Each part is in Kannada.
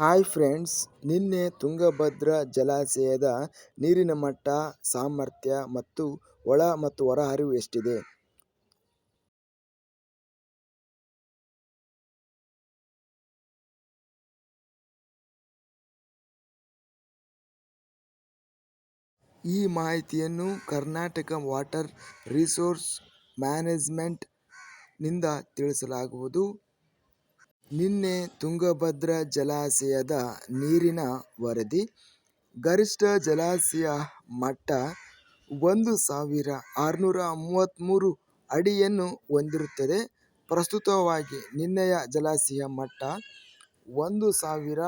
ಹಾಯ್ ಫ್ರೆಂಡ್ಸ್, ನಿನ್ನೆ ತುಂಗಭದ್ರಾ ಜಲಾಶಯದ ನೀರಿನ ಮಟ್ಟ, ಸಾಮರ್ಥ್ಯ ಮತ್ತು ಒಳ ಮತ್ತು ಹೊರಹರಿವು ಎಷ್ಟಿದೆ? ಈ ಮಾಹಿತಿಯನ್ನು ಕರ್ನಾಟಕ ವಾಟರ್ ರಿಸೋರ್ಸ್ ಮ್ಯಾನೇಜ್ಮೆಂಟ್ನಿಂದ ತಿಳಿಸಲಾಗುವುದು. ನಿನ್ನೆ ತುಂಗಭದ್ರಾ ಜಲಾಶಯದ ನೀರಿನ ವರದಿ. ಗರಿಷ್ಠ ಜಲಾಶಯ ಮಟ್ಟ ಒಂದು ಸಾವಿರ ಆರುನೂರ ಮೂವತ್ತ್ಮೂರು ಅಡಿಯನ್ನು ಹೊಂದಿರುತ್ತದೆ. ಪ್ರಸ್ತುತವಾಗಿ ನಿನ್ನೆಯ ಜಲಾಶಯ ಮಟ್ಟ ಒಂದು ಸಾವಿರ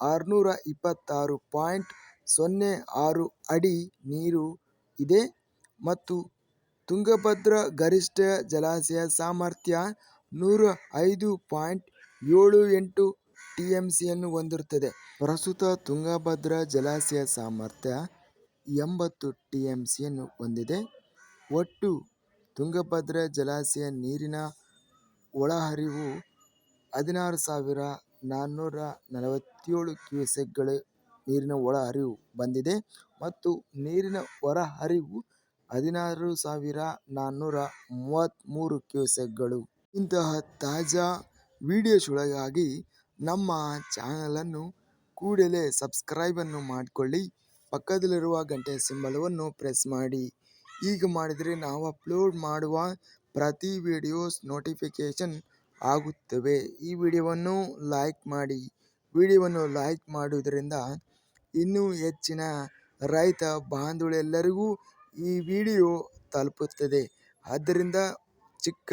ಆರುನೂರ ಇಪ್ಪತ್ತಾರು ಪಾಯಿಂಟ್ ಸೊನ್ನೆ ಆರು ಅಡಿ ನೀರು ಇದೆ ಮತ್ತು ತುಂಗಭದ್ರಾ ಗರಿಷ್ಠ ಜಲಾಶಯ ಸಾಮರ್ಥ್ಯ ನೂರ ಐದು ಪಾಯಿಂಟ್ ಏಳು ಎಂಟು ಟಿಎಂಸಿಯನ್ನು ಹೊಂದಿರುತ್ತದೆ. ಪ್ರಸ್ತುತ ತುಂಗಭದ್ರಾ ಜಲಾಶಯ ಸಾಮರ್ಥ್ಯ ಎಂಬತ್ತು ಟಿಎಂಸಿಯನ್ನು ಹೊಂದಿದೆ. ಒಟ್ಟು ತುಂಗಭದ್ರಾ ಜಲಾಶಯ ನೀರಿನ ಒಳಹರಿವು ಹದಿನಾರು ಸಾವಿರ ನಾನ್ನೂರ ನಲವತ್ತೇಳು ಕ್ಯೂಸೆಕ್ಗಳು ನೀರಿನ ಒಳಹರಿವು ಬಂದಿದೆ ಮತ್ತು ನೀರಿನ ಹೊರಹರಿವು ಹದಿನಾರು ಸಾವಿರ ನಾನ್ನೂರ ಮೂವತ್ತ್ಮೂರು ಕ್ಯೂಸೆಕ್ಗಳು. ಇಂತಹ ತಾಜಾ ವಿಡಿಯೋಸ್ಗಳಿಗಾಗಿ ನಮ್ಮ ಚಾನಲನ್ನು ಕೂಡಲೇ ಸಬ್ಸ್ಕ್ರೈಬನ್ನು ಮಾಡಿಕೊಳ್ಳಿ. ಪಕ್ಕದಲ್ಲಿರುವ ಗಂಟೆ ಸಿಂಬಲವನ್ನು ಪ್ರೆಸ್ ಮಾಡಿ. ಈಗ ಮಾಡಿದರೆ ನಾವು ಅಪ್ಲೋಡ್ ಮಾಡುವ ಪ್ರತಿ ವಿಡಿಯೋಸ್ ನೋಟಿಫಿಕೇಷನ್ ಆಗುತ್ತವೆ. ಈ ವಿಡಿಯೋವನ್ನು ಲೈಕ್ ಮಾಡಿ. ವಿಡಿಯೋವನ್ನು ಲೈಕ್ ಮಾಡುವುದರಿಂದ ಇನ್ನೂ ಹೆಚ್ಚಿನ ರೈತ ಬಾಂಧವಳೆಲ್ಲರಿಗೂ ಈ ವಿಡಿಯೋ ತಲುಪುತ್ತದೆ. ಆದ್ದರಿಂದ ಚಿಕ್ಕ